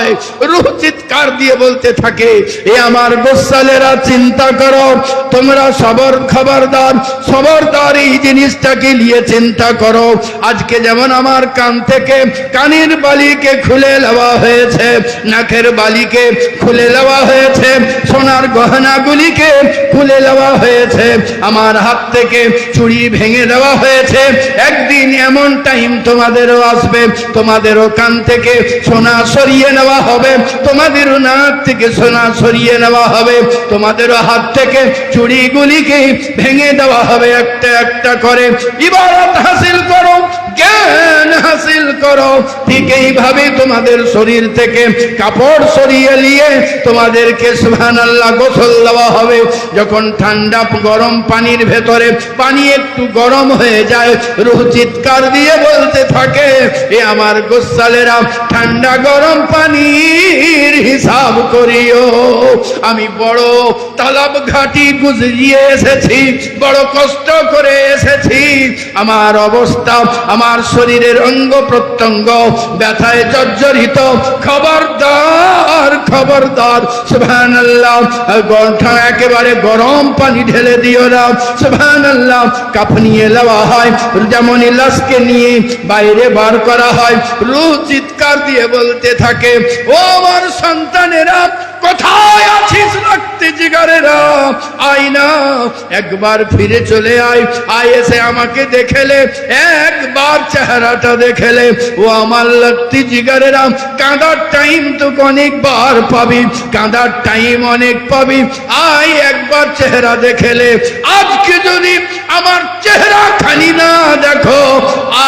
হয়, রুহ চিৎকার দিয়ে বলতে থাকে, এ আমার গোসালেরা, চিন্তা করো, তোমরা সবর খবরদার খবরদার এই জিনিসটাকে নিয়ে চিন্তা করো। আজকে যেমন আমার কান থেকে কানের বালিকে খুলে নেওয়া হয়েছে, নাকের বালিকে খুলে নেওয়া হয়েছে, সোনার গহনাগুলিকে খুলে নেওয়া হয়েছে, আমার হাত থেকে চুড়ি ভেঙে দেওয়া হয়েছে, একদিন এমন টাইম তোমাদেরও আসবে, তোমাদেরও কান থেকে সোনা সরিয়ে নেওয়া হবে। তোমাদেরও নাক থেকে সোনা সরিয়ে নেওয়া হবে। তোমাদেরও হাত থেকে চুড়িগুলিকে ভেঙে দেওয়া হবে একটা একটা করে। ইবারত হাসিল করো, জ্ঞান হাসিল করো। ঠিক এইভাবে তোমাদের শরীর থেকে কাপড় সরিয়ে নিয়ে তোমাদেরকে সুহান আল্লাহ গোসল দেওয়া হবে। যখন ঠান্ডা গরম পানির ভেতরে, পানি একটু গরম হয়ে যায়, রুহ চিৎকার দিয়ে বলতে থাকে, এ আমার গোসালেরা ঠান্ডা গরম হিসাব করিও। আমি বড় তালাব ঘাটি গুজরিয়ে এসেছি, বড় কষ্ট করে এসেছি। আমার অবস্থা, আমার শরীরের অঙ্গ প্রত্যঙ্গ ব্যথায় জর্জরিত। খবরদার খবরদার গন্ঠা একেবারে গরম পানি ঢেলে দিও না। সুবহান আল্লাহ কাফনিয়ে নেওয়া হয়, যেমনই লাশকে নিয়ে বাইরে বার করা হয়। রু চিৎকার দিয়ে বলতে থাকে, ও আমার সন্তানেরা, কোথায় আছিস রক্তে জিগারেরা? না, একবার ফিরে চলে আয়। আয় এসে আমাকে দেখেলে, একবার চেহারাটা দেখেলে, ও আমার লক্তি জিগারেরা, কাঁদার টাইম তো অনেকবার পাবি, কাঁদার টাইম অনেক পাবি। আয় একবার চেহারা দেখেলে, আজকে যদি আমার চেহারা খালি না, দেখো।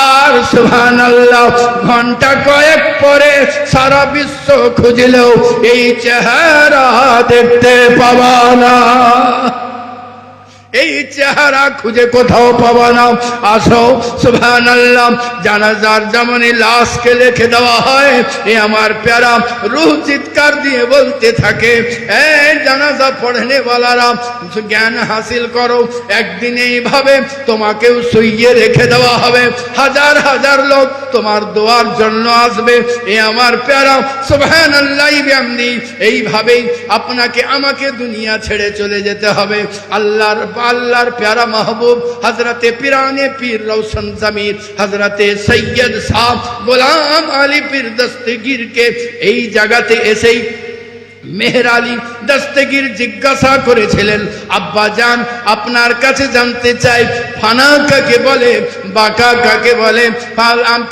আর সুহান আল্লাহ ঘণ্টা কয়েক পরে সারা বিশ্ব খুঁজলেও এই চেহারা দেখতে পাবা না। এই চেহারা খুঁজে কোথাও পাবা না। আসো সুবহান আল্লাহ জানাজার যেমনই লাশকে রেখে দেওয়া হয়। এ আমার প্যারা, রুহ চিৎকার দিয়ে বলতে থাকে এ জানাজা পড়নে বলারা, জ্ঞান হাসিল করো। একদিন এইভাবে তোমাকেও শুইয়ে রেখে দেওয়া হবে। হাজার হাজার লোক তোমার দোয়ার জন্য আসবে। এ আমার প্যারা সুবহান আল্লাহ এইভাবেই আপনাকে, আমাকে দুনিয়া ছেড়ে চলে যেতে হবে। আল্লাহর আল্লাহর প্যারা মাহবুব হজরতে পিরানে পীর রৌশন জমির হজরতে সৈয়দ সাহ গোলাম আলী পীর দস্তগীরকে এই জায়গাতে এসেই মেহের আলী দস্তগীর জিজ্ঞাসা করেছিলেন, আব্বা জান, আপনার কাছে জানতে চাই, ফানাকাকে বলে বাঁকা কাকে বলে?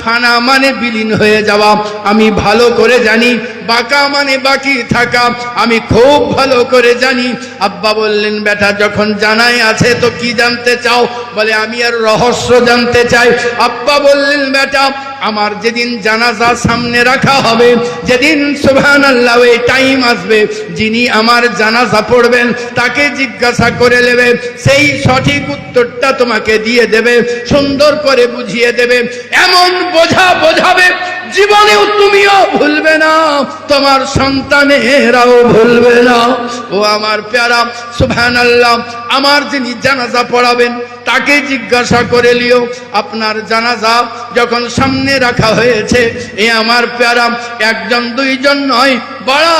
ফানা মানে বিলীন হয়ে যাওয়া। আমি ভালো করে জানি, বাঁকা মানে বাকি থাকা। আমি খুব ভালো করে জানি। আব্বা বললেন, বেটা, যখন জানাই আছে তো কি জানতে চাও? বলে, আমি আর রহস্য জানতে চাই। আব্বা বললেন, বেটা আমার যেদিন জানাজা সামনে রাখা হবে, যেদিন সুবহান আল্লাহ এই টাইম আসবে, যিনি আমার জানাজা পড়বেন, তাকে জিজ্ঞাসা করে নেবে, সেই সঠিক উত্তরটা তোমাকে দিয়ে দেবে, সুন্দর করে বুঝিয়ে দেবে, এমন বোঝা বোঝাবে, জীবনেও তুমিও ভুলবে না, তোমার সন্তানেরাও ভুলবে না। ও আমার প্যারা সুবহান আল্লাহ আমার যিনি জানাজা পড়াবেন তাকে জিজ্ঞাসা করে লিও, আপনার জানাজা যখন সামনে রাখা হয়েছে, এ আমার প্যারা, একজন, দুইজন নয়, বড়া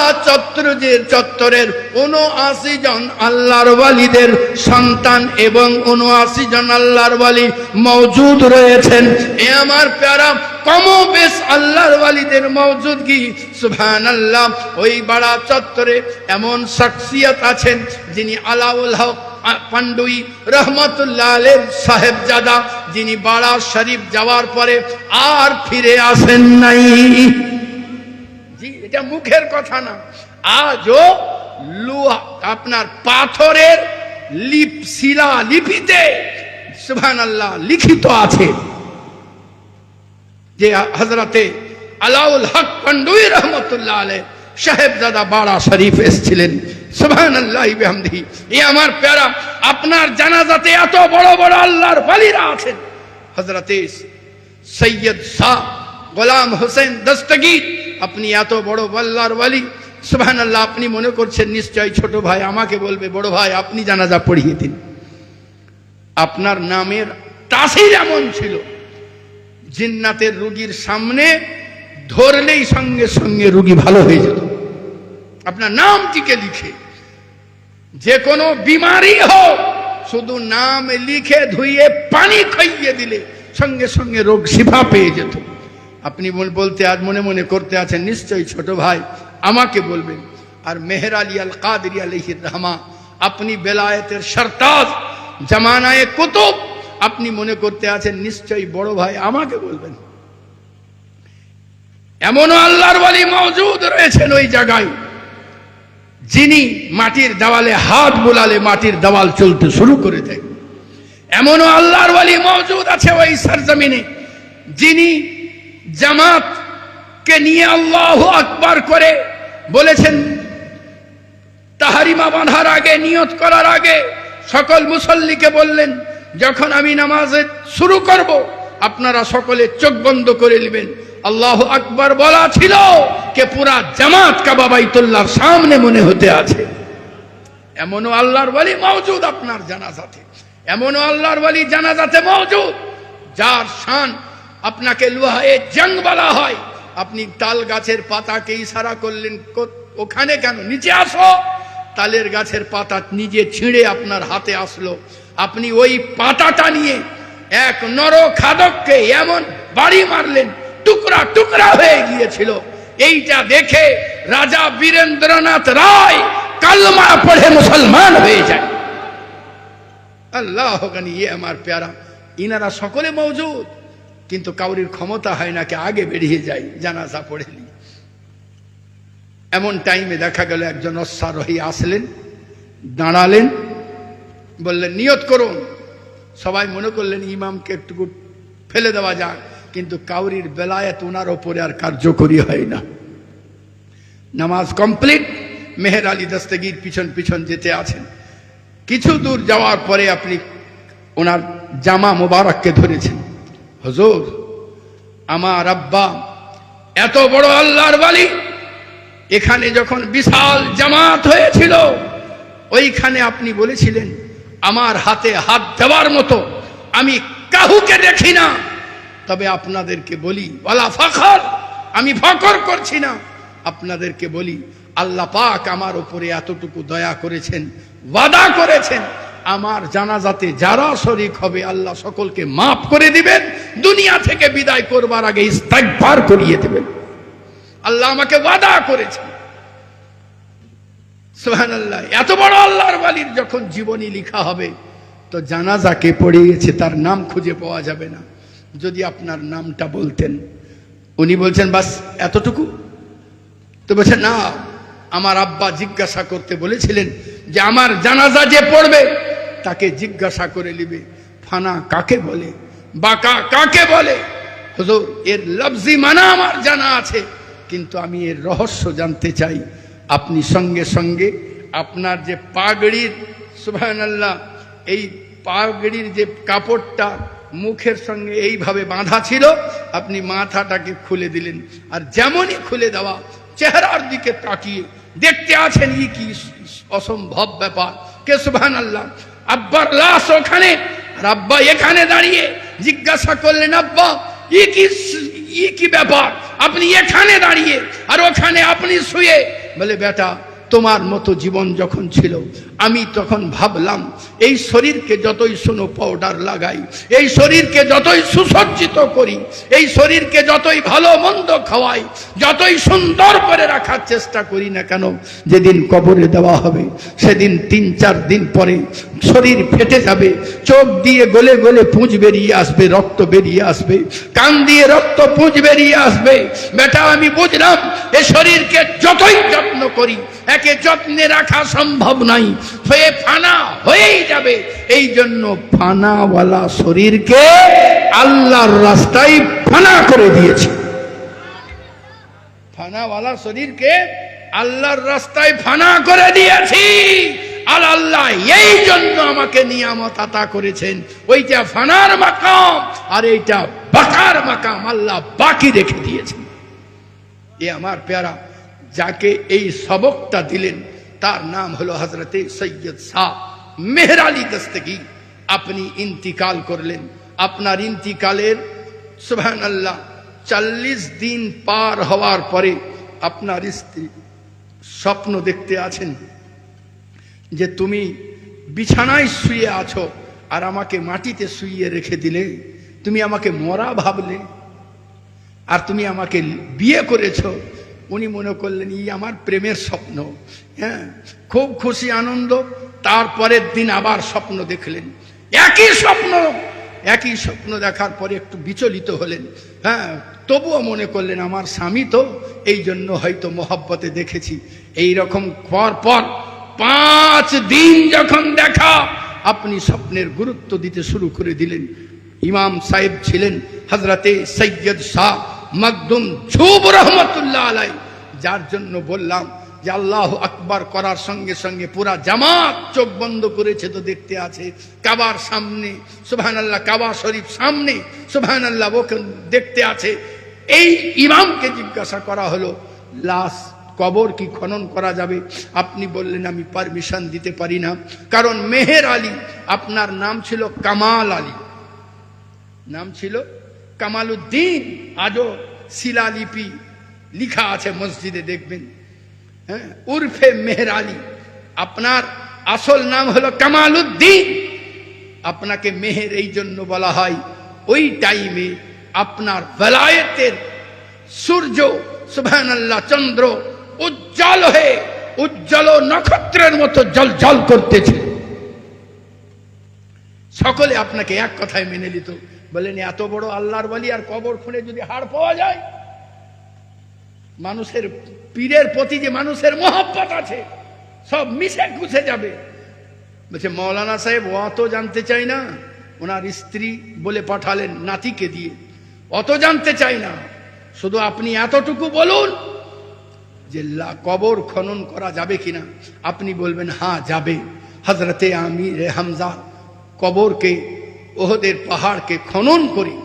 যে চত্বরের উনআশি জন আল্লাহর ওয়ালিদের সন্তান এবং উনআশি জন আল্লাহর ওয়ালি মজুদ রয়েছেন। এ আমার প্যারা কম বেশ আল্লাহর ওয়ালিদের মৌজুদগি সুবহান আল্লাহ ওই বাড়া চত্বরে এমন শখসিয়ত আছেন যিনি আলাউল হক পান্ডুই রহমতুল্লাহ আলের সাহেবজাদা, যিনি বাড়া শরীফ যাওয়ার পরে আর ফিরে আসেন নাই। জি, এটা মুখের কথা না। আজও লুহা, আপনার পাথরের লিপ, শিলা লিপিতে সুবহান আল্লাহ লিখিত আছে যে হজরতে আলাউল হক পান্ডুই রহমতুল্লাহ আলে সাহেবজাদা বাড়া শরীফ এসেছিলেন। সুবহান আল্লাহ বিহামদিহি। এ আমার প্যারা, আপনার জানাজাতে এত বড় বড় আল্লাহর বালিরা আছেন। হজরতে সৈয়দ শাহ গোলাম হোসেন দস্তগীর, আপনি এত বড় আল্লাহর ওয়ালি। সুবহান আল্লাহ আপনি মনে করছেন, নিশ্চয় ছোট ভাই আমাকে বলবে, বড় ভাই, আপনি জানাজা পড়িয়ে দিন। আপনার নামের তাসির এমন ছিল, জিন্নাতের রুগীর সামনে ধরলেই সঙ্গে সঙ্গে রুগী ভালো হয়ে যেত। আপনার নামটিকে লিখে যে কোনো বিমারি হোক শুধু নাম লিখে ধুইয়ে পানি খাইয়ে দিলে সঙ্গে সঙ্গে রোগ শিফা পেয়ে যেত আপনি বল- বলতে আজ মনে মনে করতে আছেন নিশ্চয়ই ছোট ভাই আমাকে বলবেন আর মেহের আলী আল কাদরি আলহির রহমা আপনি বেলায়েতের সরতাজ জামানায় কুতুব আপনি মনে করতে আছেন নিশ্চয়ই বড় ভাই আমাকে বলবেন এমনও আল্লাহর বলি মজুদ রয়েছেন ওই জায়গায়। যিনি মাটির দেওয়ালে হাত বোলালে মাটির দেওয়াল চলতে শুরু করে দেয়। এমনও আল্লাহর ওয়ালি মজুদ আছে ওই সরজমিনে, যিনি জামাতকে নিয়ে আল্লাহ আকবার করে বলেছেন, তাহারিমা বাঁধার আগে, নিয়ত করার আগে সকল মুসল্লিকে বললেন, যখন আমি নামাজে শুরু করব, আপনারা সকলে চোখ বন্ধ করে নেবেন। আল্লাহ আকবার বলা ছিল কে পুরা জামাত কাবাবাইতুল্লাহর সামনে মনে হতে আছে। এমনও আল্লাহর বলি মৌজুদ আপনার জানাজাতে। এমনও আল্লাহর বলি জানাজাতে মৌজুদ যার শান আপনাকে লোহায়ে জং বলা হয়। আপনি তাল গাছের পাতাকে ইশারা করলেন ওখানে কেন? নিচে আসো। তালের গাছের পাতা নিজে ছিঁড়ে আপনার হাতে আসলো। আপনি ওই পাতাটা নিয়ে এক নর খাদককে এমন বাড়ি মারলেন টুকরা টুকরা হয়ে গিয়েছিল। এইটা দেখে রাজা বীরেন্দ্রনাথ রায় কালমা পড়ে মুসলমান হয়ে যায়। আল্লাহ ইয়ে আমার প্যারা। ইনারা সকলে মৌজুদ, কিন্তু কাউরির ক্ষমতা হয় না কি আগে বেরিয়ে যায়, জানাজা পড়েনি এমন টাইমে দেখা গেল একজন অশ্বারোহী আসলেন, দাঁড়ালেন, বললেন, নিয়ত করুন। সবাই মনে করলেন, ইমামকে একটু ফেলে দেওয়া যাক। কিন্তু কাউরির বেলায়েত ওনার ওপরে আর কার্যকরী হয় না। নামাজ কমপ্লিট, মেহের আলী দস্তগীর পিছন পিছন যেতে আছেন। কিছু দূর যাওয়ার পরে আপনি ওনার জামা মোবারককে ধরেছেন। হজুর, আমার আব্বা এত বড় আল্লাহর বালি এখানে যখন বিশাল জামাত হয়েছিল, ওইখানে আপনি বলেছিলেন, আমার হাতে হাত দেওয়ার মতো আমি কাহুকে দেখি না। তবে আপনাদেরকে বলি ফখর, আমি ফখর করছি না। আপনাদেরকে বলি, আল্লাহ পাক আমার উপরে এতটুকু দয়া করেছেন, ওয়াদা করেছেন। আমার জানাজাতে যারা শরিক হবে, আল্লাহ সকলকে মাফ করে দিবেন। দুনিয়া থেকে বিদায় করবার আগে ইস্তাগফার করিয়ে দেবেন। আল্লাহ আমাকে ওয়াদা করেছেন। সুবহানাল্লাহ, এত বড় আল্লাহর ওয়ালির যখন জীবনী লেখা হবে, তো জানাজাকে পড়িয়েছে, তার নাম খুঁজে পাওয়া যাবে না। যদি আপনার নামটা বলতেন। উনি বলছেন, বাস, এতটুকু? তো বলছে, না, আমার আব্বা জিজ্ঞাসা করতে বলেছিলেন যে, আমার জানাজা যে পড়বে, তাকে জিজ্ঞাসা করে নিবে। ফানা কাকে বলে? বাকা কাকে বলে? হুজুর, এর লফজি মানা আমার জানা আছে, কিন্তু আমি এর রহস্য জানতে চাই। আপনি সঙ্গে সঙ্গে আপনার যে পাগড়ির, সুবহানাল্লাহ, এই পাগড়ির যে কাপড়টা মুখের সঙ্গে এইভাবে বাঁধা ছিল, আপনি মাথাটাকে খুলে দিলেন। আর যেমনই খুলে দেওয়া, চেহারার দিকে তাকিয়ে দেখতে আছেন, ই কি অসম্ভব ব্যাপার। কে আল্লাহ আব্বার লাশ ওখানে, আর আব্বা এখানে দাঁড়িয়ে জিজ্ঞাসা করলেন, আব্বা, ই কি ই কি ব্যাপার? আপনি এখানে দাঁড়িয়ে, আর ওখানে আপনি শুয়ে। বলে, বেটা, তোমার মতো জীবন যখন ছিল আমি তখন ভাবলাম, এই শরীরকে যতই শুনো পাউডার লাগাই, এই শরীরকে যতই সুসজ্জিত করি, এই শরীরকে যতই ভালো মন্দ খাওয়াই, যতই সুন্দর করে রাখার চেষ্টা করি না কেন, যেদিন কবরে দেওয়া হবে, সেদিন তিন চার দিন পরে শরীর ফেটে যাবে, চোখ দিয়ে গলে গলে পুঁজ বেরিয়ে আসবে, রক্ত বেরিয়ে আসবে, কান দিয়ে রক্ত পুঁজ বেরিয়ে আসবে। বেটা, আমি বুঝলাম, এ শরীরকে যতই যত্ন করি, একে যত্নে রাখা সম্ভব নাই। হয়ে ফানা হয়েই যাবে। এই জন্য ফানাওয়ালা শরীরকে আল্লাহর রাস্তায় ফানা করে দিয়েছে। ফানাওয়ালা শরীরকে আল্লাহর রাস্তায় ফানা করে দিয়েছি। আর আল্লাহ এই জন্য আমাকে নিয়ামত আতা করেছেন। ওইটা ফানার মাকাম, আর এইটা বাকার মাকাম আল্লাহ বাকি রেখে দিয়েছেন। এ আমার প্যারা, যাকে এই সবকটা দিলেন তার নাম হলো হজরতে সৈয়দ শাহ মেহর আলী দস্তগি আপনি ইন্তিকাল করলেন। আপনার ইন্তিকালের সুবহান আল্লাহ চল্লিশ দিন পার হওয়ার পরে আপনার স্ত্রী স্বপ্ন দেখতে আছেন যে তুমি বিছানায় শুয়ে আছো আর আমাকে মাটিতে শুইয়ে রেখে দিলে। তুমি আমাকে মরা ভাবলে। আর তুমি আমাকে বিয়ে করেছ। উনি মনে করলেন, ই আমার প্রেমের স্বপ্ন। হ্যাঁ খুব খুশি, আনন্দ। তারপরের দিন আবার স্বপ্ন দেখলেন। একই স্বপ্ন একই স্বপ্ন দেখার পরে একটু বিচলিত হলেন। হ্যাঁ তবুও মনে করলেন, আমার স্বামী তো এই জন্য হয়তো মোহাব্বতে দেখেছি। এই রকম পর পর পাঁচ দিন যখন দেখা, আপনি স্বপ্নের গুরুত্ব দিতে শুরু করে দিলেন। ইমাম সাহেব ছিলেন হজরতে সৈয়দ শাহ। মকদুম ঝুব রহমতুল্লাহ আলাই যার জন্য বললাম যে আল্লাহ আকবার করার সঙ্গে সঙ্গে পুরা জামাত চোখ বন্ধ করেছে তো দেখতে আছে। কাবার সামনে সুবহান আল্লাহ কাবা শরীফ সামনে সুবহান আল্লাহ ওকে দেখতে আছে। এই ইমামকে জিজ্ঞাসা করা হলো, লাশ কবর কি খনন করা যাবে? আপনি বললেন, আমি পারমিশন দিতে পারি না। কারণ মেহের আলী, আপনার নাম ছিল কামাল আলী। নাম ছিল কামালউদ্দিন আজও শিলালিপি লিখা আছে মসজিদে দেখবেন। হ্যাঁ? উর্ফে মেহের আলী। আপনার আসল নাম হলো কামালউদ্দিন। আপনাকে মেহের এই জন্য বলা হয়। ওই টাইমে আপনার বেলায়েতের সূর্য সুবহান আল্লাহ চন্দ্র উজ্জ্বল হয়ে উজ্জ্বল নক্ষত্রের মতো জল জল করতেছে। সকলে আপনাকে এক কথায় মেনে নিত। বলেন, এত বড় আল্লাহর বলি আর কবর খুঁড়ে যদি হাড় পাওয়া যায়? মানুষের পীরের প্রতি যে মানুষের মহব্বত আছে, সব মিশে গুছে যাবে। বলছে, মৌলানা সাহেব অত জানতে চাই না। ওনার স্ত্রী বলে পাঠালেন নাতিকে দিয়ে। অত জানতে চাই না। শুধু আপনি এতটুকু বলুন যে কবর খনন করা যাবে কিনা আপনি বলবেন হ্যাঁ যাবে। হজরতে আমির হামজা কবরকে ওহদের পাহাড়কে খনন করি।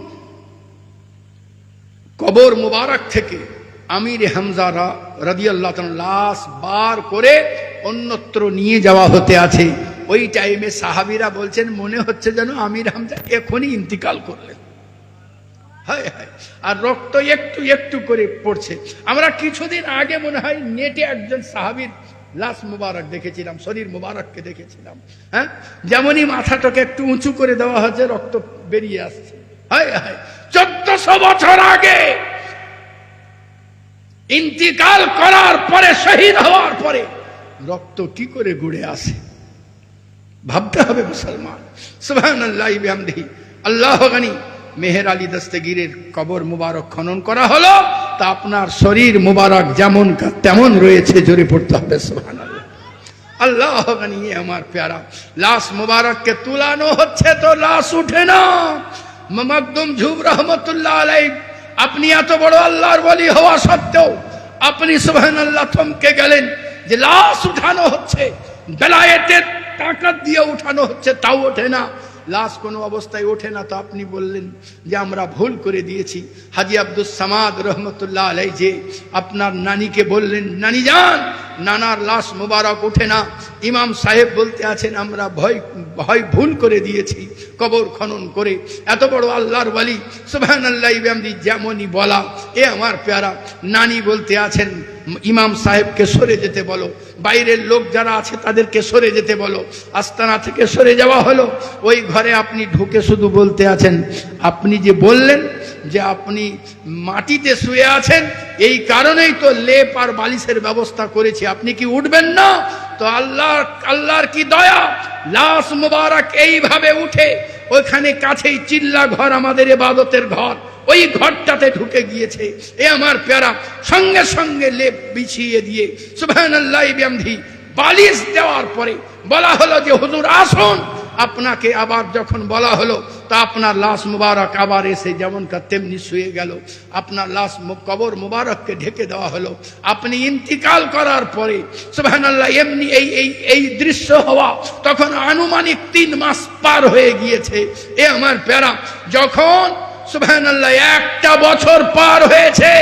কবর মুবারক থেকে আমির হামজা রাদিয়াল্লাহ লাশ বার করে অন্যত্র নিয়ে যাওয়া হতে আছে। ওই টাইমে সাহাবিরা বলছেন, মনে হচ্ছে যেন আমির হামজা এখনই ইন্তিকাল করলেন। হায় হায়, আর রক্ত একটু একটু করে পড়ছে। আমরা কিছুদিন আগে মনে হয় নেটে একজন সাহাবীর লাশ মুবারক দেখেছিলাম, শরীর মুবারককে দেখেছিলাম হ্যাঁ? যেমনই মাথাটাকে একটু উঁচু করে দেওয়া হয়েছে, রক্ত বেরিয়ে আসছে। চোদ্দশো বছর আগে ইন্তিকাল করার পরে, শহীদ হওয়ার পরে রক্ত কি করে গুড়ে আসে? ভাবতে হবে মুসলমান। সুবহান আল্লাহ আল্লাহ গানি মেহের আলী দস্তগীরের কবর মুবারক খনন করা হলো। তা আপনার শরীর মুবারক যেমন তেমন রয়েছে, জোরে পড়তে হবে সুবহান আল্লাহ এ আমার প্যারা। লাশ মুবারককে তুলানো হচ্ছে তো লাশ উঠে না। মকদুম ঝুব রহমতুল্লাহ আলাই আপনি এত বড় আল্লাহর বলি হওয়া সত্ত্বেও আপনি সুবহান আল্লাহ থমকে গেলেন যে লাশ উঠানো হচ্ছে, বেলায়েতের টাকা দিয়ে উঠানো হচ্ছে, তাও ওঠে না। লাশ কোনো অবস্থায় ওঠে না, তো আপনি বললেন যে আমরা ভুল করে দিয়েছি। হাজি আব্দুল সামাদ রহমতুল্লাহ আলাই যে আপনার নানিকে বললেন, নানি যান, নানার লাশ মোবারক ওঠে না। ইমাম সাহেব বলতে আছেন, আমরা ভয় ভয় ভুল করে দিয়েছি, কবর খনন করে। এত বড় আল্লাহর বলি সুবহান আল্লাহ যেমনই বলা, এ আমার পেয়ারা। নানি বলতে আছেন ইমাম সাহেবকে সরে যেতে বলো। বাইরের লোক যারা আছে তাদেরকে সরে যেতে বলো। আস্তানা থেকে সরে যাওয়া হলো। ওই ঘরে আপনি ঢুকে শুধু বলতে আছেন, আপনি যে বললেন যে আপনি মাটিতে শুয়ে আছেন, এই কারণেই তো লেপ আর বালিশের ব্যবস্থা করেছি। আপনি কি উঠবেন না? তো আল্লাহ আল্লাহর কি দয়া? লাশ মুবারক এইভাবে উঠে ওইখানে কাছেই চিল্লা ঘর আমাদের এবাদতের ঘর। ওই ঘরটাতে ঢুকে গিয়েছে। এ আমার প্যারা, সঙ্গে সঙ্গে লেপ বিছিয়ে দিয়ে সুবহান আল্লাহ বালিশ দেওয়ার পরে বলা হলো যে, হুজুর, আসুন। আপনাকে আবার যখন বলা হলো, তা আপনার লাশ মুবারক আবার এসে যেমনকার তেমনি শুয়ে গেল। আপনার লাশ কবর মুবারককে ঢেকে দেওয়া হলো। আপনি ইন্তিকাল করার পরে, সুবহানাল্লাহ, এমনি এই এই এই দৃশ্য হওয়া তখন আনুমানিক তিন মাস পার হয়ে গিয়েছে। এ আমার প্যারা, যখন একটা বছর পার হয়েছে।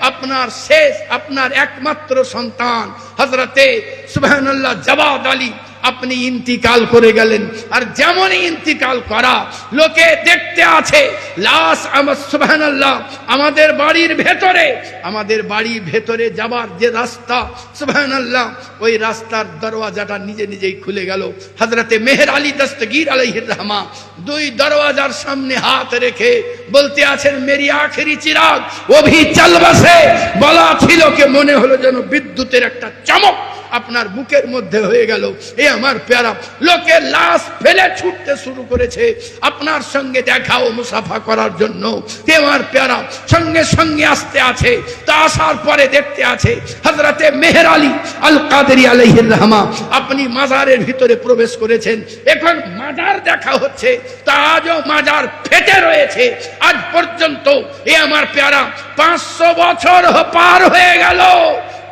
আপনার শেষ আপনার একমাত্র সন্তান হজরতে সুবহানাল্লাহ জবাদ আলী আপনি ইন্তিকাল করে গেলেন। আর যেমনই ইন্তিকাল করা, লোকে দেখতে আছে, লাশ আমার, সুবহানাল্লাহ, আমাদের বাড়ির ভেতরে, আমাদের বাড়ির ভেতরে যাবার যে রাস্তা, সুবহানাল্লাহ, ওই রাস্তার দরওয়াজাটা নিজে নিজেই খুলে গেল। হজরতে মেহের আলী দস্তগীর আলহির রহমা দুই দরওয়াজার সামনে হাত রেখে বলতে আছেন, মেরি আখেরি চিরাগ। অভি চাল বসে বলা ছিল কে, মনে হলো যেন বিদ্যুতের একটা চমক আপনার বুকের মধ্যে হয়ে গেল। এ আমার পেয়ারা, লোকে লাশ ফেলে ছুটতে শুরু করেছে। আপনার সঙ্গে দেখা ও মুসাফা করার জন্য। এ আমার পেয়ারা, সঙ্গে সঙ্গে আসতে আছে, তা আসার পরে দেখতে আছে। হজরতে মেহের আলী আল কাদেরি আলহির রহমা, আপনি মাজারের ভিতরে প্রবেশ করেছেন। এখন মাজার দেখা হচ্ছে, তা আজও মাজার ফেটে রয়েছে। আজ পর্যন্ত এ আমার পেয়ারা পাঁচশো বছর পার হয়ে গেল।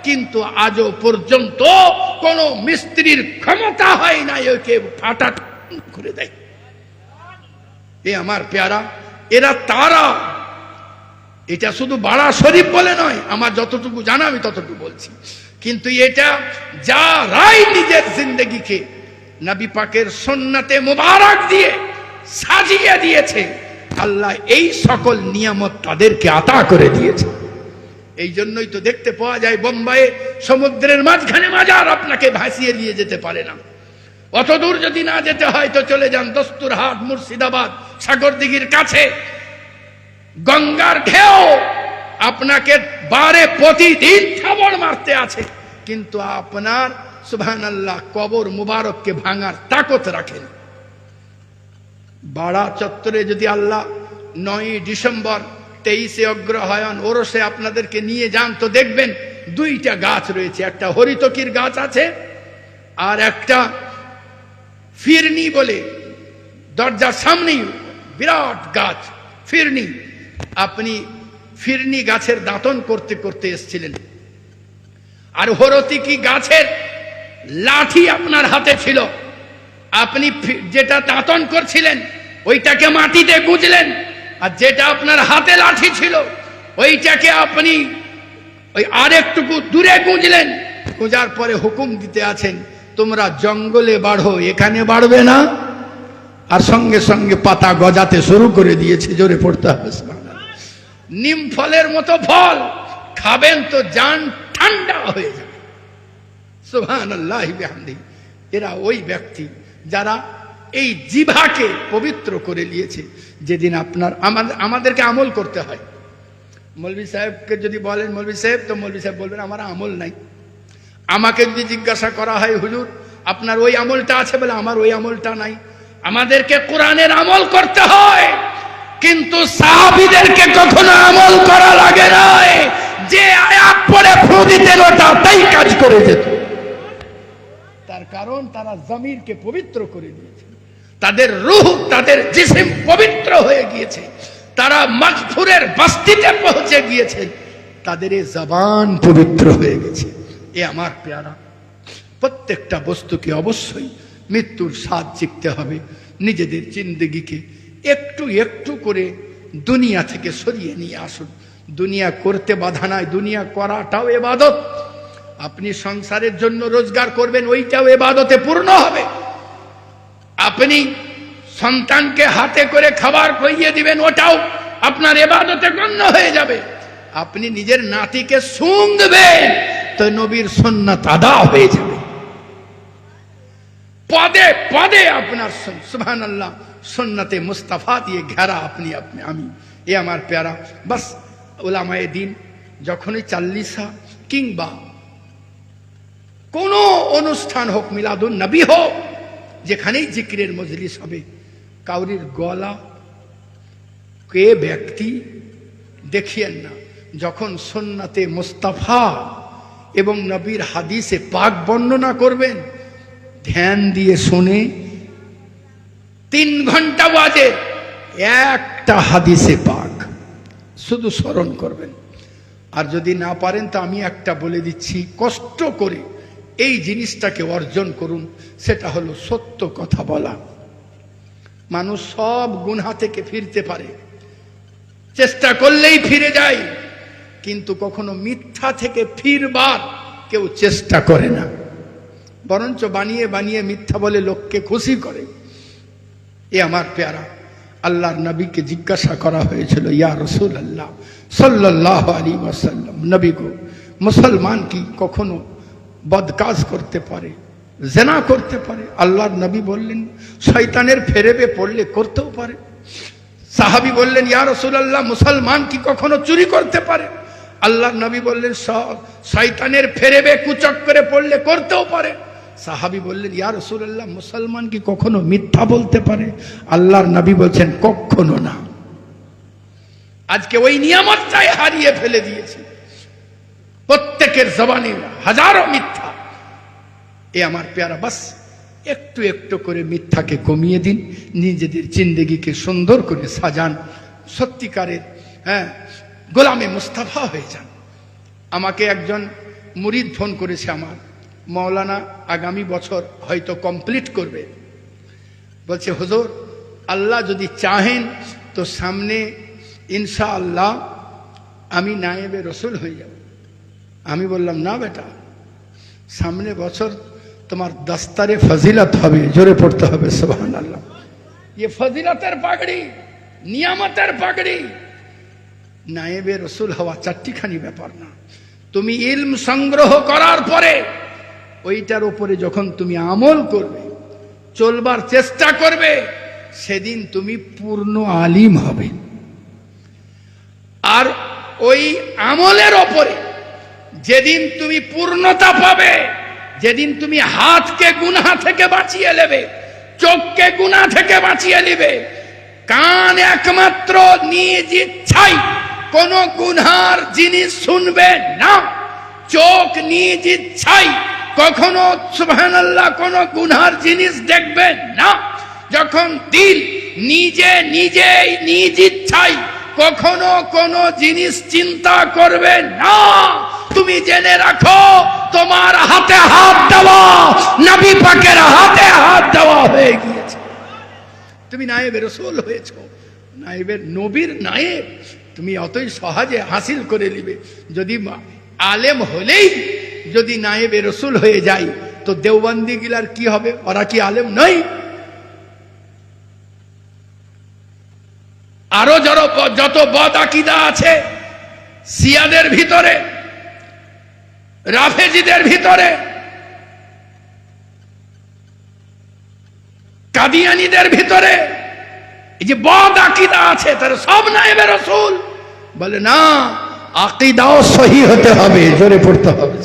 কিন্তু আজও পর্যন্ত কোন মিস্ত্রির ক্ষমতা হয় না ওকে ফাটা করে দেয়। এ আমার পেয়ারা, এরা তারা। এটা শুধু বাড়া শরীফ বলে নয়, আমার যতটুকু জানা আমি ততটুকু বলছি। কিন্তু এটা যারাই নিজের জিন্দগিকে নবী পাকের সন্নাতে মোবারক দিয়ে সাজিয়ে দিয়েছে, আল্লাহ এই সকল নিয়ামত তাদেরকে আতা করে দিয়েছে। এই জন্যই তো দেখতে পাওয়া যায় বোম্বাইয়ে সমুদ্রের মাঝখানে মাজার আপনাকে ভাসিয়ে নিয়ে যেতে পারে না। অত দূর যদি না যেতে হয় তো চলে যান দস্তুরহাট, মুর্শিদাবাদ, সাগরদিঘির কাছে। গঙ্গার ঢেউ আপনাকে বারে প্রতিদিন খাবড় মারতে আছে। কিন্তু আপনার সুবহান আল্লাহ কবর মুবারককে ভাঙার তাকত রাখেন। বাড়া চত্বরে যদি আল্লাহ নয় ডিসেম্বর তেইশে অগ্রহায়ণ ওরসে আপনাদেরকে নিয়ে যান তো দেখবেন দুইটা গাছ রয়েছে, একটা হরিতকির গাছ আছে আর একটা ফিরনি বলে দরজার সামনেই বিরাট গাছ, ফিরনি। আপনি ফিরনি গাছের দাঁতন করতে করতে এসছিলেন। আর হরতিকি গাছের লাঠি আপনার হাতে ছিল। আপনি যেটা দাঁতন করছিলেন, ওইটাকে মাটিতে গুঁজলেন। আর যেটা আপনার হাতে লাঠি ছিল, ওইটাকে আপনি ওই আরেকটুকু দূরে গুঁজলেন। গুঁজার পরে হুকুম দিতে আছেন, তোমরা জঙ্গলে বাড়ো, এখানে বাড়বে না। আর সঙ্গে সঙ্গে পাতা গজাতে শুরু করে দিয়েছে, জোরে পড়তে হবে নিম ফলের মতো ফল, খাবেন তো, যান, ঠান্ডা হয়ে যাবে। সুহান আল্লাহ এরা ওই ব্যক্তি যারা এই জিভাকে পবিত্র করে নিয়েছে যেদিন আপনার, আমাদের, আমাদেরকে আমল করতে হয়। মৌলভী সাহেবকে যদি বলেন, মৌলভী সাহেব, তো মৌলভী সাহেব বলবেন, আমার আমল নাই। আমাকে যদি জিজ্ঞাসা করা হয়, হুজুর, আপনার ওই আমলটা আছে? বলে, আমার ওই আমলটা নাই। আমাদেরকে কোরআনের আমল করতে হয়, কিন্তু সাহাবিদেরকে কখনো আমল করা লাগে নয় যে আয়াত পরে ফু দিতেন ওটা তাই কাজ করে যেত। তার কারণ, তারা জমিরকে পবিত্র করে দিয়েছে। তাদের রুহ, তাদের জিসিম পবিত্র হয়ে গিয়েছে। তারা মকফুরের বাস্তিতে পৌঁছে গিয়েছে। তাদের এই জবান পবিত্র হয়ে গেছে। এ আমার পেয়ারা। প্রত্যেকটা বস্তুকে অবশ্যই মৃত্যুর স্বাদ শিখতে হবে। নিজেদের জিন্দগিকে একটু একটু করে দুনিয়া থেকে সরিয়ে নিয়ে আসুন। দুনিয়া করতে বাধা নাই, দুনিয়া করাটাও এবাদত। আপনি সংসারের জন্য রোজগার করবেন, ওইটাও এবাদতে পূর্ণ হবে। আপনি সন্তানকে হাতে করে খাবার খাইয়ে দিবেন, ওটাও আপনার এবাদতে গণ্য হয়ে যাবে। আপনি নিজের নাতিকে শুনবেন তো নবীর সন্ন্যত আদা হয়ে যাবে। পদে পদে আপনার সুবহান আল্লাহ সন্ন্যতে মুস্তাফা দিয়ে ঘেরা আপনি আপনি, আমি। এ আমার প্যারা। বাস, ওলামায়ে দিন, যখনই চাল্লিশা কিংবা কোনো অনুষ্ঠান হোক, মিলাদুন নবী হোক যেখানেই জিক্রের মজলিস হবে, কাউরির গলা কে ব্যক্তি দেখিয়েন না। যখন সন্নাতে মুস্তাফা এবং নবীর হাদিসে পাক বর্ণনা করবেন, ধ্যান দিয়ে শুনে তিন ঘণ্টা বাজে, একটা হাদিসে পাক। শুধু স্মরণ করবেন। আর যদি না পারেন, তো আমি একটা বলে দিচ্ছি, কষ্ট করে এই জিনিসটাকে অর্জন করুন, সেটা হলো সত্য কথা বলা। মানুষ সব গুনহা থেকে ফিরতে পারে। চেষ্টা করলেই ফিরে যায়, কিন্তু কখনো মিথ্যা থেকে ফিরবার কেউ চেষ্টা করে না। বরঞ্চ বানিয়ে বানিয়ে মিথ্যা বলে লোককে খুশি করে। এ আমার পেয়ারা, আল্লাহর নবীকে জিজ্ঞাসা করা হয়েছিল, ইয়া রসুল আল্লাহ সাল্লাহ আলী ওয়াসাল্লাম, নবী গো, মুসলমান কি কখনো বদকাজ করতে পারে, জেনা করতে পারে। আল্লাহর নবী বললেন, শয়তানের ফেরেবে পড়লে করতেও পারে। সাহাবি বললেন, ইয়া রসুল আল্লাহ মুসলমান কি কখনো চুরি করতে পারে? আল্লাহর নবী বললেন "শ- শয়তানের ফেরেবে কুচক করে পড়লে করতেও পারে। সাহাবি বললেন, ইয়া রসুল্লাহ মুসলমান কি কখনো মিথ্যা বলতে পারে? আল্লাহর নবী বলছেন, কখনো না। আজকে ওই নিয়ামতটাই হারিয়ে ফেলে দিয়েছি। প্রত্যেকের জবানে হাজারো মিথ্যা। এ আমার পেয়ারা বাস, একটু একটু করে মিথ্যাকে কমিয়ে দিন, নিজেদের জিন্দগিকে সুন্দর করে সাজান। সত্যিকারের হ্যাঁ গোলামে মুস্তাফা হয়ে যান। আমাকে একজন মুরিদ ফোন করেছে আমার মৌলানা আগামী বছর হয়তো কমপ্লিট করবে। বলছে, হুজুর, আল্লাহ যদি চাহেন তো সামনে ইনশা আল্লাহ আমি নায়েবে রসুল হয়ে যাব। আমি বললাম, না বেটা, সামনে বছর তোমার দস্তারে ফজিলত হবে, জোরে পড়তে হবে সোহান আল্লাহ ये ফজিলতের পাগড়ি, নিয়ামতের পাগড়ি। নায়েবে রসুল হওয়া চারটিখানি ব্যাপার না। তুমি ইলম সংগ্রহ করার পরে ওইটার উপরে যখন তুমি আমল করবে, চলবার চেষ্টা করবে, সেদিন তুমি পূর্ণ আলিম হবে। আর ওই আমলের ওপরে যেদিন তুমি পূর্ণতা পাবে, যেদিন তুমি হাতকে গুনা থেকে বাঁচিয়ে নেবে, চোখকে গুনা থেকে বাঁচিয়ে নেবে, কান একমাত্র নিজ ইচ্ছাই কোন গুনহার জিনিস শুনবে না। চোখ নিজ ইচ্ছাই কখনো, সুবহানাল্লাহ, কোন গুনহার জিনিস দেখবে না। যখন দিল নিজে নিজেই নিজ ইচ্ছাই কখনো কোনো জিনিস চিন্তা করবে না। তুমি জেনে রাখো, তোমার হাতে হাত দেওয়া, নবী পাকের হাতে হাত দেওয়া হয়ে গিয়েছে। তুমি নায়েব রসুল হয়েছ, নায়েবের নবীর নায়েব, তুমি অতই সহজে হাসিল করে নিবে। যদি আলেম হলেই যদি নায়েবে রসুল হয়ে যায় তো দেওবন্দি গিলার কি হবে? ওরা কি আলেম নয়? আরও যত যত বদ আকিদা আছে, সিয়াদের ভিতরে রাফেজিদের ভিতরে, কাদিয়ানিদের ভিতরে, এই যে বদ আকিদা আছে, তার সব নাইবে রসুল। বলে, না, আকিদাও সহি হতে হবে, জোরে পড়তে হবে।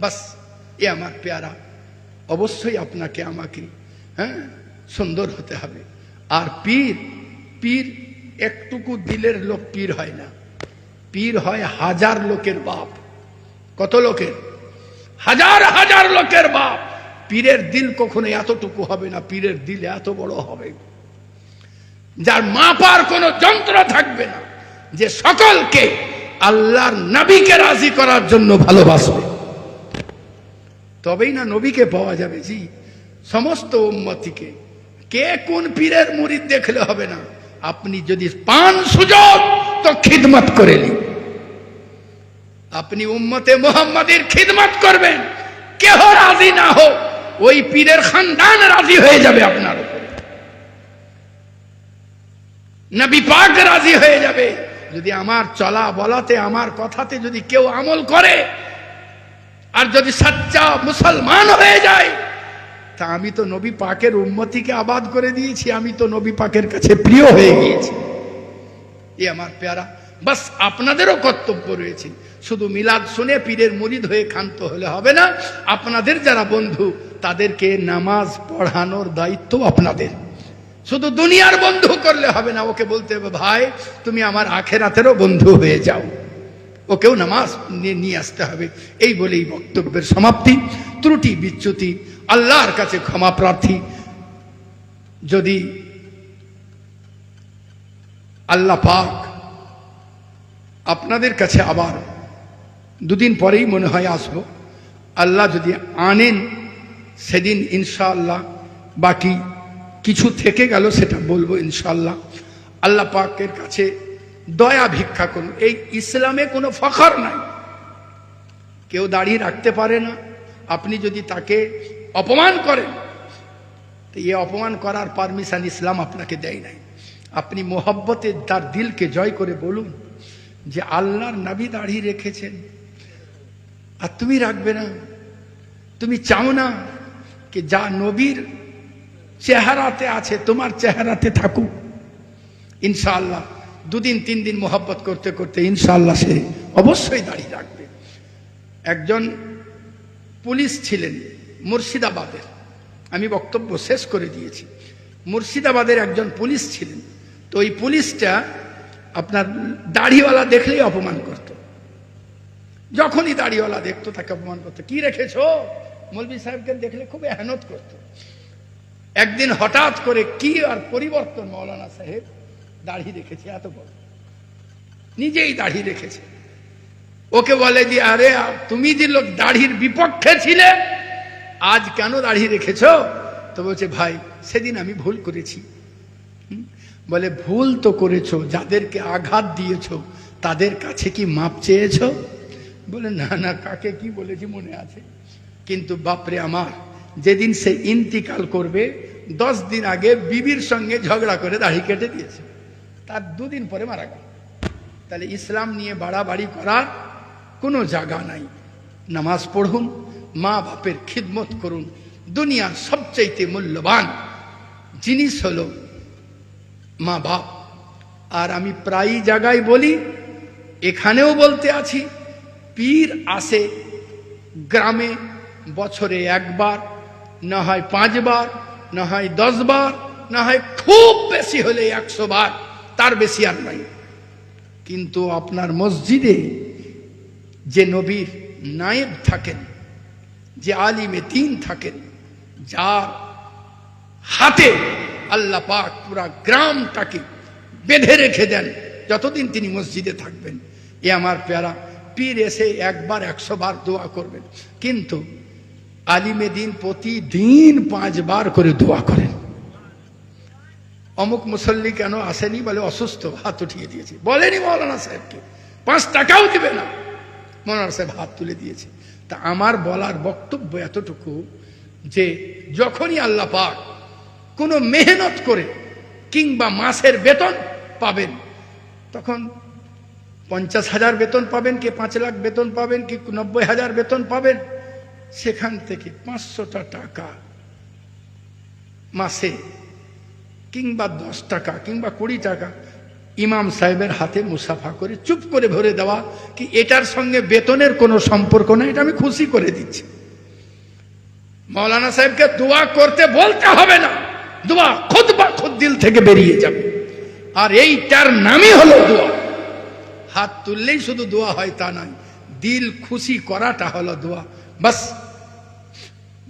বাস, এ আমার পেয়ারা, অবশ্যই আপনাকে, আমাকে হ্যাঁ সুন্দর হতে হবে। আর পীর পীর একটুকু দিলের লোক পীর হয় না। পীর হয় হাজার লোকের বাপ। কত লোকের? হাজার হাজার লোকের বাপ। পীরের দিল কখনো এতটুকু হবে না, পীরের দিল এত বড় হবে। যার মাপার কোনো যন্ত্র থাকবে না, যে সকলকে আল্লাহর নবীকে রাজি করার জন্য ভালোবাসবে। তবেই না নবীকে পাওয়া যাবে, জি। সমস্ত উম্মতিকে। কে কোন পীরের মুড়ি দেখলে হবে না? আপনি যদি পান সুযোগ, তো খিদমত করে নিন। আপনি উম্মতে মোহাম্মদের খিদমত করবেন। কেহ রাজি না হোক, ওই পীরের খানদান রাজি হয়ে যাবে আপনার পাক রাজি হয়ে যাবে। যদি আমার চলা বলাতে, আমার কথাতে যদি কেউ আমল করে, আর যদি সাচ্চা মুসলমান হয়ে যায়, তা আমি তো নবী পাকের উন্মতিকে আবাদ করে দিয়েছি, আমি তো নবী পাকের কাছে প্রিয় হয়ে গিয়েছি। এ আমার পেয়ারা বাস আপনাদেরও কর্তব্য রয়েছে। শুধু মিলাদ শুনে পীরের মুরিদ হয়ে ক্ষান্ত হলে হবে না, আপনাদের যারা বন্ধু, তাদেরকে নামাজ পড়ানোর দায়িত্ব আপনাদের। শুধু দুনিয়ার বন্ধু করলে হবে না, ওকে বলতে হবে, ভাই, তুমি আমার আখেরাতেরও বন্ধু হয়ে যাও। ওকেও নামাজ নিয়ে আসতে হবে। এই বলেই বক্তব্যের সমাপ্তি। ত্রুটি, বিচ্যুতি, আল্লাহর কাছে ক্ষমা প্রার্থী। যদি আল্লাহ পাক আপনাদের কাছে আবার দুদিন পরেই মনে হয় আসব। আল্লাহ যদি আনেন, সেদিন ইনশাআল্লাহ বাকি কিছু থেকে গেল সেটা বলব ইনশাআল্লাহ। আল্লাহ পাকের কাছে দয়া ভিক্ষা করুন। এই ইসলামে কোনো ফখর নাই। কেউ দাঁড়িয়ে রাখতে পারে না। আপনি যদি তাকে অপমান করেন এ অপমান করার পারমিশন ইসলাম আপনাকে দেয় নাই। আপনি মোহব্বতের তার দিলকে জয় করে বলুন যে আল্লাহর নাবি দাড়ি রেখেছেন। আর তুমি রাখবে না। তুমি চাও না কি যা নবীর চেহারাতে আছে, তোমার চেহারাতে থাকুক। ইনশাআল্লাহ, দুদিন, তিন দিন মোহাব্বত করতে করতে ইনশাআল্লাহ সে অবশ্যই দাড়ি রাখবে। একজন পুলিশ ছিলেন মুর্শিদাবাদের। আমি বক্তব্য শেষ করে দিয়েছি। মুর্শিদাবাদের একজন পুলিশ ছিলেন। তো ওই পুলিশটা আপনার দাড়িওয়ালা দেখলেই অপমান করত। যখনই দাড়িওয়ালা দেখতো, তাকে অপমান করতো। কি রেখেছ? মৌলবী সাহেবকে দেখলে খুব এহনত করত। একদিন হঠাৎ করে কি আর পরিবর্তন মৌলানা সাহেব? দাড়ি রেখেছে এত বড়। নিজেই দাড়ি রেখেছে ওকে বলে যে, আরে, তুমি যে লোক দাড়ির বিপক্ষে ছিলে, আজ কেন দাড়ি রেখেছ? তো বলছে, ভাই, সেদিন আমি ভুল করেছি? বলে, ভুল তো করেছ, যাদেরকে আঘাত দিয়েছ, তাদের কাছে কি মাপ চেয়েছ? বলে, না না, কাকে কি বলেছি মনে আছে। কিন্তু বাপরে আমার, যেদিন সে ইন্তিকাল করবে, দশ দিন আগে বিবির সঙ্গে ঝগড়া করে দাড়ি কেটে দিয়েছে। তার দুদিন পরে মারা গেল। তাহলে ইসলাম নিয়ে বাড়াবাড়ি করার কোনো জায়গা নাই। নামাজ পড়ুন, মা বাপের খিদমত করুন। দুনিয়ার সবচাইতে মূল্যবান জিনিস হলো মা বাপ, আর আমি প্রায়ই জায়গায় বলি, এখানেও বলতে আছি, পীর আসে গ্রামে বছরে একবার, না হয় পাঁচবার, না হয় দশবার, না হয় খুব বেশি হলে একশো বার তার বেশি আর নাই। কিন্তু আপনার মসজিদে যে নবীর নায়েব থাকেন, যে আলিমে তিন থাকেন, যার হাতে আল্লাহ পাক পুরা গ্রামটাকে বেঁধে রেখে দেন। যতদিন তিনি মসজিদে থাকবেন। এ আমার প্যারা, পীর এসে একবার একশো বার দোয়া করবেন। কিন্তু আলিমে দিন প্রতিদিন পাঁচবার করে দোয়া করেন। অমুক মুসল্লি কেন আসেনি বলে অসুস্থ, হাত উঠিয়ে দিয়েছে। বলেনি মৌলানা সাহেবকে, পাঁচ টাকাও দিবে না। মৌলানা সাহেব হাত তুলে দিয়েছে। তা আমার বলার বক্তব্য এতটুকু যে যখনই আল্লাহ পাক কোনো মেহনত করে কিংবা মাসের বেতন পাবেন। তখন পঞ্চাশ হাজার বেতন পাবেন কি পাঁচ লাখ বেতন পাবেন কি নব্বই হাজার বেতন পাবেন। সেখান থেকে পাঁচশোটা টাকা মাসে কিংবা দশ টাকা কিংবা কুড়ি টাকা ইমাম সাহেবের হাতে মুসাফা করে চুপ করে ভরে দেওয়া কি এটার সঙ্গে বেতনের কোনো সম্পর্ক নেই? এটা আমি খুশি করে দিচ্ছি। মৌলানা সাহেবকে দোয়া করতে বলতে হবে না। দোয়া খুদ বা খুদ দিল থেকে বেরিয়ে যাবে। আর এইটার নামই হলো দোয়া। হাত তুললেই শুধু দোয়া হয় তা নয়, দিল খুশি করাটা হলো দোয়া। বাস,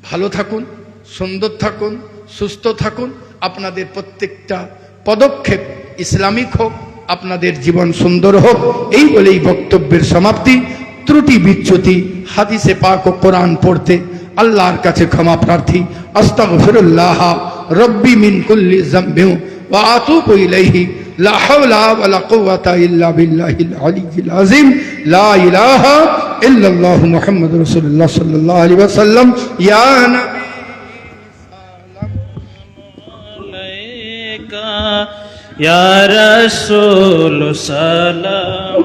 ভালো থাকুন, সুন্দর থাকুন, সুস্থ থাকুন, আপনাদের প্রত্যেকটা পদক্ষেপ ইসলামিক হোক, আপনাদের জীবন সুন্দর হোক, এই বলেই বক্তব্যের সমাপ্তি। ত্রুটি বিচ্যুতি, হাদিসে পাক ও কোরআন পড়তে আল্লাহর কাছে ক্ষমা প্রার্থী। আস্তাগফিরুল্লাহ। ربي من كل ذنب وأتوب إليه. لا حول ولا قوة إلا بالله العلي العظيم. لا إله إلا الله محمد رسول الله صلى الله عليه وسلم. يا نبي يا رسول سلام